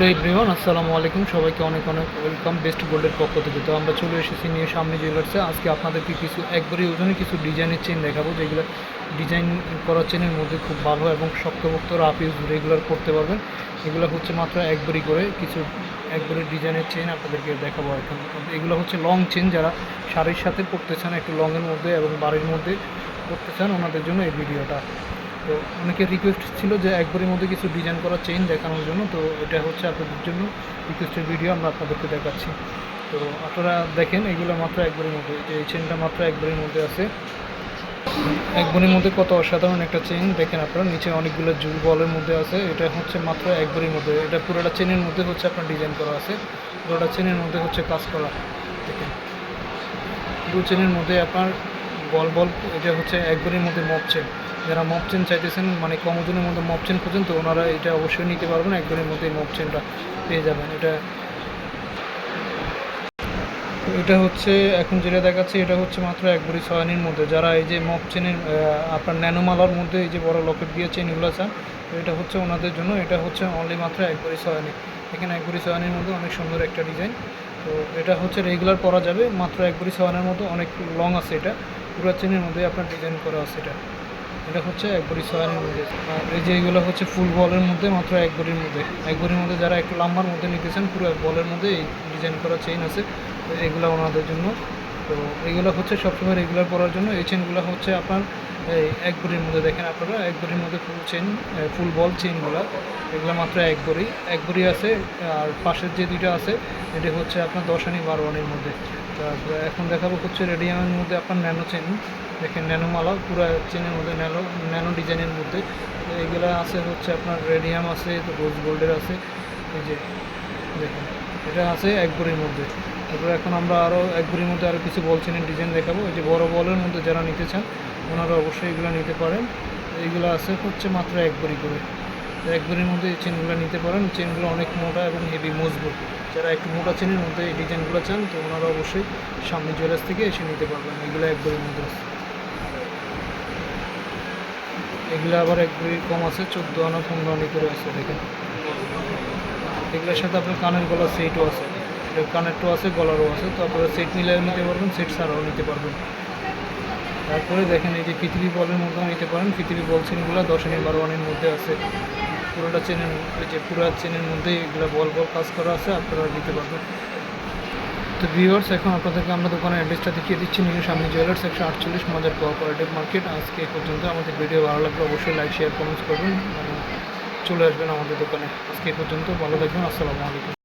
Hello everyone, আসসালামু আলাইকুম। সবাইকে অনেক অনেক ওয়েলকাম বেস্ট গোল্ডের পক্ষ থেকে। তো আমরা চলে এসেছি নিয়ে সামনে জুয়েলার্সে। আজকে আপনাদেরকে কিছু, একবারই ওজনে কিছু ডিজাইনের চেন দেখাবো, যেগুলো ডিজাইন করা চেনের মধ্যে খুব ভালো এবং শক্তভক্ত রাফ ইউজ রেগুলার করতে পারবেন। এগুলো হচ্ছে মাত্র একবারই করে কিছু একবারে ডিজাইনের চেন আপনাদেরকে দেখাবো এখন। এগুলো হচ্ছে লং চেন যারা শাড়ির সাথে পরতে চান, একটু লংয়ের মধ্যে এবং বাড়ির মধ্যে করতে চান, ওনাদের জন্য এই ভিডিওটা। তো অনেকের রিকোয়েস্ট ছিল যে একবারের মধ্যে কিছু ডিজাইন করা চেইন দেখানোর জন্য, তো এটা হচ্ছে আপনাদের জন্য রিকোয়েস্টের ভিডিও আমরা আপনাদেরকে দেখাচ্ছি। তো আপনারা দেখেন, এগুলো মাত্র একবারের মধ্যে, এই চেনটা মাত্র একবারের মধ্যে আছে। একবারের মধ্যে কত অসাধারণ একটা চেন দেখেন আপনারা, নিচে অনেকগুলো জুল বলের মধ্যে আছে, এটা হচ্ছে মাত্র একবারের মধ্যে, এটা পুরোটা চেনের মধ্যে হচ্ছে আপনার ডিজাইন করা আছে, পুরোটা চেনের মধ্যে হচ্ছে কাজ করা। দেখেন, পুরো চেনের মধ্যে আপনার বল বল, এটা হচ্ছে একবারের মধ্যে মপ চেন যারা মপ চেন চাইতেছেন মানে কম ওজনের মধ্যে মপ চেন খুঁজেন, তো ওনারা এটা অবশ্যই নিতে পারবেন একবারের মধ্যে মপ চেনটা পেয়ে যাবেন। এটা এটা হচ্ছে, এখন যেটা দেখাচ্ছে, এটা হচ্ছে মাত্র এক ভরি ছয়ানির মধ্যে। যারা এই যে মপ চেনের আপনার ন্যানোমালার মধ্যে এই যে বড় লকেট দিয়ে চেনগুলো চান এটা হচ্ছে ওনাদের জন্য, এটা হচ্ছে অনলি মাত্র এক ভরি ছয়ানি এখানে এক ভরি ছয়ানির মধ্যে অনেক সুন্দর একটা ডিজাইন তো এটা হচ্ছে রেগুলার পরা যাবে, মাত্র এক ভরি ছয়ানের মধ্যে অনেক লং আছে এটা। পুরো চেনের মধ্যে আপনার ডিজাইন করা আছে এটা। এটা হচ্ছে এক ভরি ছয়ানের মধ্যে আর এই যে এইগুলো হচ্ছে ফুল বলের মধ্যে, মাত্র এক ভরির মধ্যে। এক ভরির মধ্যে যারা একটু লাম্বার মধ্যে নিতেছেন, পুরো এক বলের মধ্যে এই ডিজাইন করা চেইন আছে। এগুলো ওনাদের জন্য। তো এগুলো হচ্ছে সবসময় রেগুলার করার জন্য। এই চেনগুলো হচ্ছে আপনার এই এক ভরির মধ্যে দেখেন আপনারা, এক ভরির মধ্যে ফুল চেন ফুল বল চেনগুলো এগুলো মাত্র এক ভরি। এক ভরি আছে, আর পাশের যে দুইটা আছে, এটা হচ্ছে আপনার দশ আনি বারো আনির মধ্যে। তারপরে এখন দেখাবো হচ্ছে রেডিয়ামের মধ্যে আপনার ন্যানো চেন দেখেন ন্যানো মালা, পুরো চেনের মধ্যে ন্যানো ন্যানো ডিজাইনের মধ্যে। এগুলো আছে হচ্ছে আপনার রেডিয়াম আছে রোজ গোল্ডের আছে। এই যে, দেখেন, এটা আছে এক ভরির মধ্যে। তারপরে এখন আমরা আরও এক ভরির মধ্যে আরও কিছু বল চেনের ডিজাইন দেখাবো। যে বড় বলের মধ্যে যারা নিতে চান, ওনারা অবশ্যই এগুলো নিতে পারেন। এইগুলো আছে হচ্ছে মাত্র এক ভরি করে। এক ভরির মধ্যে এই চেনগুলো নিতে পারেন। চেনগুলো অনেক মোটা এবং হেভি মজবুত। যারা একটু মোটা চেনের মধ্যে এই ডিজাইনগুলো চান, তো ওনারা অবশ্যই সামনে জুয়েলার্স থেকে এসে নিতে পারবেন। এগুলো এক ভরির মধ্যে আছে। এগুলো আবার এক ভরি কম আছে, চোদ্দ আনা, পনেরো আনি করে আছে, দেখেন। এগুলোর সাথে আপনার কানের গলা সেটও আছে। এটা কানেরটাও আছে, গলারও আছে, তো আপনারা সেট মিলিয়ে নিতে পারবেন সেট ছাড়াও নিতে পারবেন। তারপরে দেখেন এই যে পৃথিবী বলের মধ্যেও নিতে পারেন পৃথিবী বল চেনগুলো দশ আনি বারো আনির মধ্যে আছে। পুরোটা চেনের এই যে পুরো চেনের মধ্যে এগুলো বল বল কাজ করা আছে, আপনারা নিতে পারবেন। তো ভিউয়ার্স এখন আপনাদেরকে আমরা দোকানের অ্যাড্রেসটা দেখিয়ে দিচ্ছি নিউ সামনে জুয়েলার্স একশো আটচল্লিশ মজার কোঅপারেটিভ মার্কেট আজকে পর্যন্ত আমাদের ভিডিও ভালো লাগলে অবশ্যই লাইক শেয়ার কমেন্টস করবেন। চলে আসবেন আমাদের দোকানে। আজকে পর্যন্ত, ভালো থাকবেন, আসসালামু আলাইকুম।